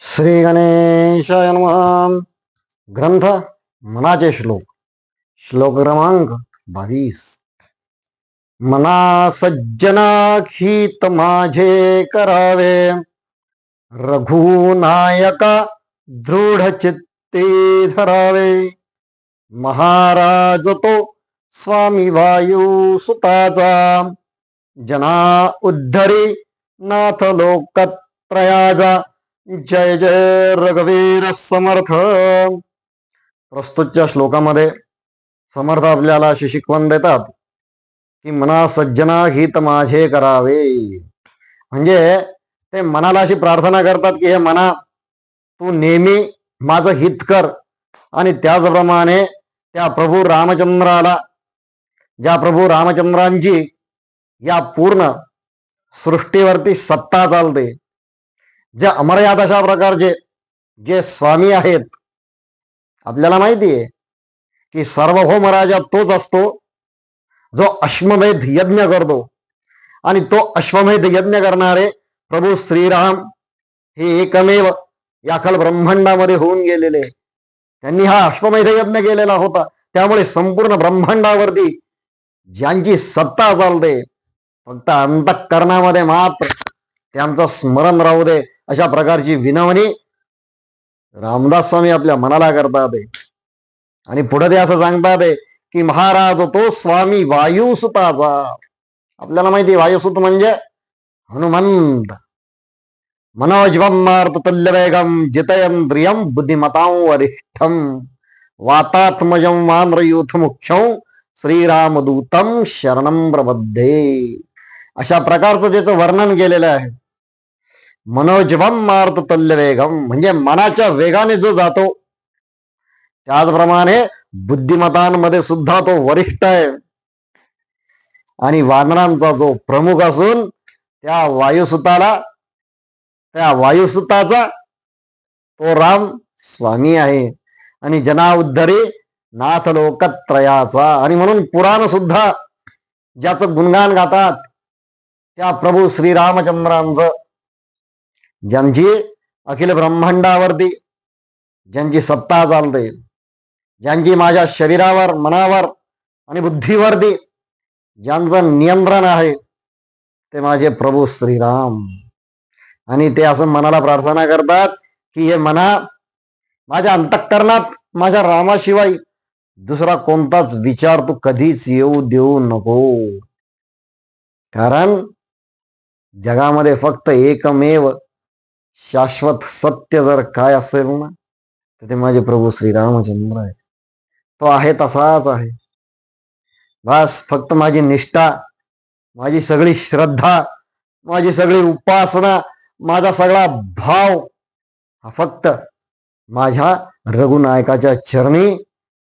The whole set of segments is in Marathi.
श्री गणेशाय ग्रंथ मनाचे श्लोक। श्लोक क्रमांक बावीस। मना सज्जनाखीत माझे करावे। रघुनायका दृढ चित्ते धरावे महाराज तो स्वामी वायू सुताचा जना उद्धरी नाथ लोकत्रयाजा जय जय रघुवीर समर्थ. प्रस्तुतच्या श्लोकामध्ये समर्थ आपल्याला अशी शिकवण देतात की मना सज्जना हित माझे करावे. म्हणजे ते मनाला अशी प्रार्थना करतात की हे मना तू नेहमी माझं हित कर आणि त्याचप्रमाणे त्या प्रभू रामचंद्राला ज्या प्रभू रामचंद्रांची या पूर्ण सृष्टीवरती सत्ता चालते जे अमर्याद अशा प्रकारचे जे स्वामी आहेत आपल्याला माहिती आहे की सार्वभौम राजा तोच असतो जो अश्वमेध यज्ञ करतो. आणि तो अश्वमेध यज्ञ करणारे प्रभू श्रीराम हे एकमेव याखल ब्रह्मांडामध्ये होऊन गेलेले. त्यांनी हा अश्वमेध यज्ञ केलेला होता. त्यामुळे संपूर्ण ब्रह्मांडावरती ज्यांची सत्ता चालते फक्त अंतःकरणामध्ये मात्र त्यांचं स्मरण राहू दे. अशा प्रकारची विनवणी रामदास स्वामी आपल्या मनाला करतात. आणि पुढे ते असं सांगतात की महाराज तो स्वामी वायुसुताचा आपल्याला माहिती वायुसुत म्हणजे हनुमंत. मनोजमार्थ तल्यवेगम जितयंद्रियम बुद्धिमतां वरिष्ठम वातात्मजम वानरयूथ मुख्यं श्रीरामदूतम शरणं प्रबद्धे. अशा प्रकारचं त्याचं वर्णन केलेलं आहे. मनोजभम मार्त तुल्यवेगम म्हणजे मनाच्या वेगाने जो जातो त्याचप्रमाणे बुद्धिमतांमध्ये सुद्धा तो वरिष्ठ आहे. आणि वानरांचा जो प्रमुख असून त्या वायुसुताला त्या वायुसुताचा तो राम स्वामी आहे. आणि जनाउद्धरी नाथ लोकत्रयाचा आणि म्हणून पुराण सुद्धा ज्याचं गुणगान गातात त्या प्रभू श्रीरामचंद्रांचं ज्यांची अखिल ब्रह्मांडावरती ज्यांची सत्ता चालते. ज्यांची माझ्या शरीरावर मनावर आणि बुद्धीवरती ज्यांचं नियंत्रण आहे ते माझे प्रभू श्रीराम. आणि ते असं मनाला प्रार्थना करतात की हे मना माझ्या अंतःकरणात माझ्या रामाशिवाय दुसरा कोणताच विचार तू कधीच येऊ देऊ नको. कारण जगामध्ये फक्त एकमेव शाश्वत सत्य जर काय असेल ना तर ते माझे प्रभू श्रीरामचंद्र आहे तो आहे तसाच आहे. बस फक्त माझी निष्ठा माझी सगळी श्रद्धा माझी सगळी उपासना माझा सगळा भाव हा फक्त माझ्या रघुनायकाच्या चरणी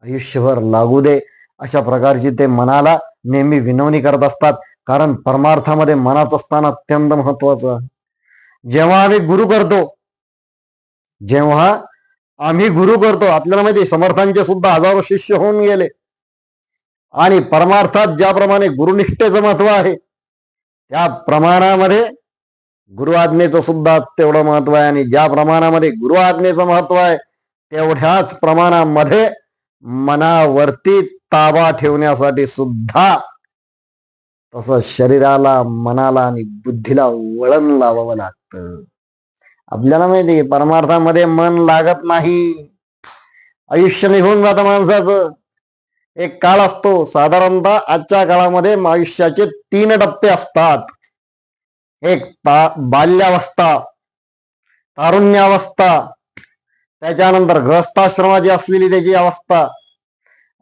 आयुष्यभर लागू दे. अशा प्रकारची ते मनाला नेहमी विनवणी करत असतात. कारण परमार्थामध्ये मनाचं स्थान अत्यंत महत्वाचं आहे. जेव्हा आम्ही गुरु करतो जेव्हा आम्ही गुरु करतो आपल्याला माहिती समर्थांचे सुद्धा हजारो शिष्य होऊन गेले. आणि परमार्थात ज्याप्रमाणे गुरुनिष्ठेचं महत्त्व आहे त्या प्रमाणामध्ये गुरु आज्ञेचं सुद्धा तेवढं महत्त्व आहे. आणि ज्या प्रमाणामध्ये गुरु आज्ञेचं महत्त्व आहे तेवढ्याच प्रमाणामध्ये मनावरती ताबा ठेवण्यासाठी सुद्धा तसं शरीराला मनाला आणि बुद्धीला वळण लावावं लागतं. आपल्याला माहिती आहे, परमार्थामध्ये मन लागत नाही. आयुष्य निघून जात माणसाचं. एक काळ असतो साधारणतः आजच्या काळामध्ये आयुष्याचे तीन टप्पे असतात. एक ता बाल्यावस्था तारुण्यावस्था त्याच्यानंतर ग्रस्ताश्रमाची असलेली त्याची अवस्था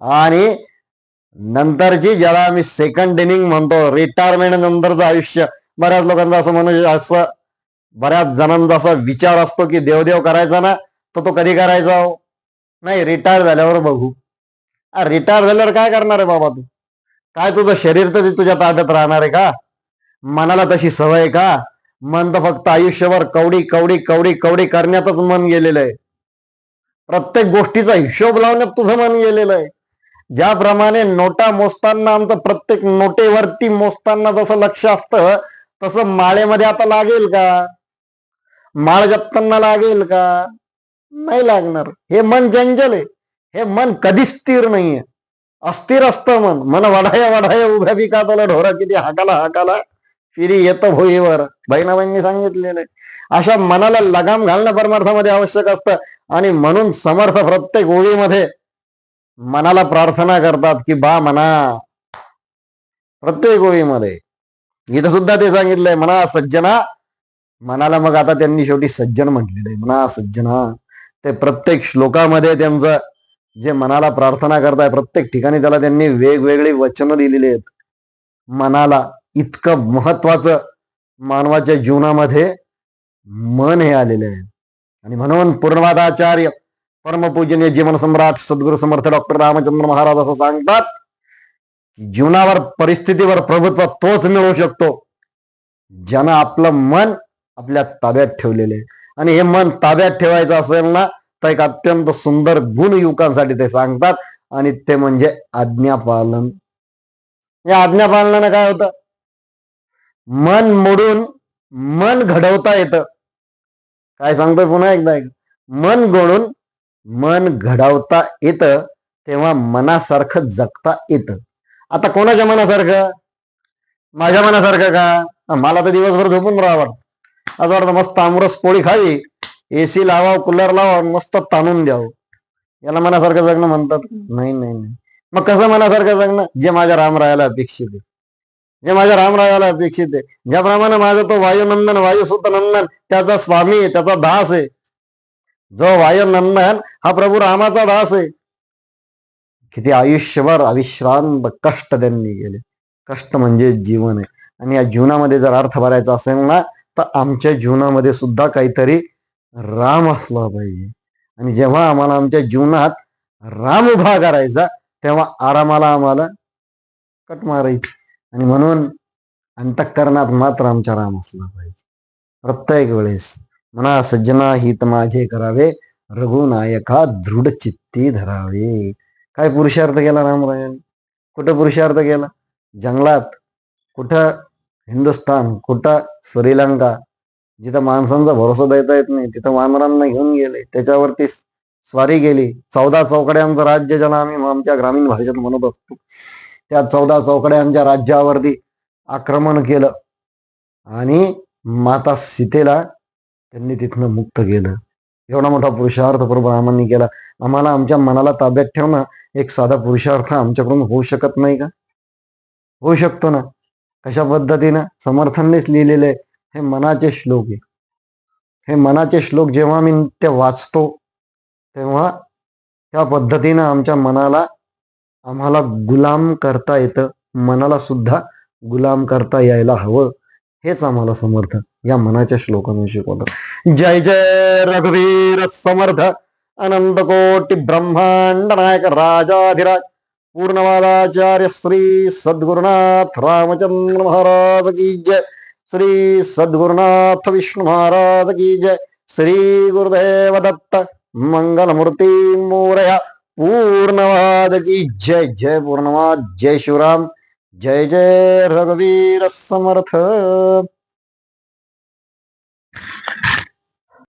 आणि नंतरची ज्याला आम्ही सेकंड इनिंग म्हणतो रिटायरमेंट नंतरचं आयुष्य. बऱ्याच लोकांचा असं म्हणू असं बऱ्याच जणांचा असा विचार असतो की देवदेव करायचा ना तर तो कधी करायचा हो? नाही रिटायर झाल्यावर बघू. रिटायर झाल्यावर काय करणार आहे बाबा तू? काय तुझं शरीर तर तुझ्या ताब्यात राहणार आहे का? मनाला तशी सवय आहे का? मन तर फक्त आयुष्यभर कवडी कवडी कवडी कवडी करण्यातच मन गेलेलं आहे. प्रत्येक गोष्टीचा हिशोब लावण्यात तुझं मन गेलेलं आहे. ज्याप्रमाणे नोटा मोजताना आमचं प्रत्येक नोटेवरती मोजताना जसं लक्ष असतं तसं माळेमध्ये आता लागेल का? माळ जपताना लागेल का? नाही लागणार. हे मन जंजल आहे. हे मन कधीच स्थिर नाहीये. अस्थिर असतं मन. मन वाढाया वाढाया उभ्या पिकातला ढोरा किती हाकाला हाकाला फिरी येतं भोईवर. बहिणाबाईंनी सांगितलेलं आहे. अशा मनाला लगाम घालणं परमार्थामध्ये आवश्यक असतं. आणि म्हणून समर्थ प्रत्येक ओळीमध्ये मनाला प्रार्थना करतात की बा मना. प्रत्येक ओळीमध्ये. इथं सुद्धा ते सांगितलंय म्हणा सज्जना मनाला मग आता त्यांनी शेवटी सज्जन म्हटलेले म्हणा सज्जना ते प्रत्येक श्लोकामध्ये त्यांचं जे मनाला प्रार्थना करताय प्रत्येक ठिकाणी त्याला त्यांनी वेगवेगळी वचनं दिलेली आहेत. मनाला इतकं महत्वाचं मानवाच्या जीवनामध्ये मन हे आलेले आहे. आणि म्हणून पूर्णवादाचार्य परमपूजनीय जीवन सम्राट सद्गुरु समर्थ डॉक्टर रामचंद्र महाराज असं सांगतात की जीवनावर परिस्थितीवर प्रभुत्व तोच मिळवू शकतो. ज्यानं आपलं मन आपल्या ताब्यात ठेवलेले. आहे आणि हे मन ताब्यात ठेवायचं असेल ना तर एक अत्यंत सुंदर गुण युवकांसाठी ते सांगतात. आणि ते म्हणजे आज्ञापालन. या आज्ञापालनानं काय होतं? मन मोडून मन घडवता येतं. काय सांगतोय पुन्हा एकदा एक. मन गोडून मन घडवता येतं तेव्हा मनासारखं जगता येतं. आता कोणाच्या मनासारखं? माझ्या मनासारखं का? मला तर दिवसभर झोपून राहावं वाटतं. असं वाटतं मस्त आमरस पोळी खावी. एसी लावा कूलर लावा मस्त ताणून द्यावं. याला मनासारखं जगणं म्हणतात. नाही नाही नाही. मग कसं मनासारखं जगणं? जे माझ्या रामरायाला अपेक्षित आहे. जे माझ्या रामरायाला अपेक्षित आहे. ज्याप्रमाणे माझा तो वायुनंदन वायुसुत नंदन त्याचा स्वामी आहे त्याचा दास आहे. जो वायुनंदन हा प्रभू रामाचा दास आहे. किती आयुष्यभर अविश्रांत कष्ट त्यांनी गेले कष्ट म्हणजे जीवन आहे. आणि या जीवनामध्ये जर अर्थ भरायचा असेल ना तर आमच्या जीवनामध्ये सुद्धा काहीतरी राम असला पाहिजे. आणि जेव्हा आम्हाला आमच्या जीवनात राम उभा करायचा तेव्हा आरामाला आम्हाला कट मारायची. आणि म्हणून अंतःकरणात मात्र आमच्या राम असला पाहिजे. प्रत्येक वेळेस म्हणा सज्जना हित माझे करावे रघुनायका दृढ चित्ती धरावे. काय पुरुषार्थ केला रामरायाने? कुठं पुरुषार्थ केला? जंगलात कुठं हिंदुस्थान कुठं? श्रीलंका. जिथं माणसांचा भरोसा देता येत नाही तिथं वानरांना घेऊन गेले. त्याच्यावरती स्वारी गेली चौदा चौकड्यांचं राज्य ज्याला आम्ही आमच्या ग्रामीण भाषेत म्हणत असतो त्या चौदा चौकड्यांच्या राज्यावरती आक्रमण केलं आणि माता सीतेला त्यांनी तिथनं मुक्त केलं. एवढा मोठा पुरुषार्थ प्रभू रामांनी केला. आम्हाला आमच्या मनाला ताब्यात ठेवणं एक साधा पुरुषार्थ आमच्याकडून होऊ शकत नाही का? होऊ शकतो ना? कशा पद्धतीनं समर्थांनीच लिहिलेले हे मनाचे श्लोक आहे. हे मनाचे श्लोक जेव्हा मी ते वाचतो तेव्हा त्या पद्धतीनं आमच्या मनाला आम्हाला गुलाम करता येतं. मनाला सुद्धा गुलाम करता यायला हवं. हेच आम्हाला समर्थ. या मनाच्या श्लोकाने शिकवलं. जय जय रघुवीर समर्थ. अनंत कोटी ब्रह्मांड नायक राजाधिराज. पूर्णमालाचार्य श्री सद्गुरुनाथ रामचंद्र महाराज की जय। श्री सद्गुरुनाथ विष्णु महाराज की जय। श्री गुरुदेव दत्त मंगलमूर्ती मोरया। पूर्णवाद की जय जय पूर्णवाद जय शिवराम। जय जय रघुवीर समर्थ।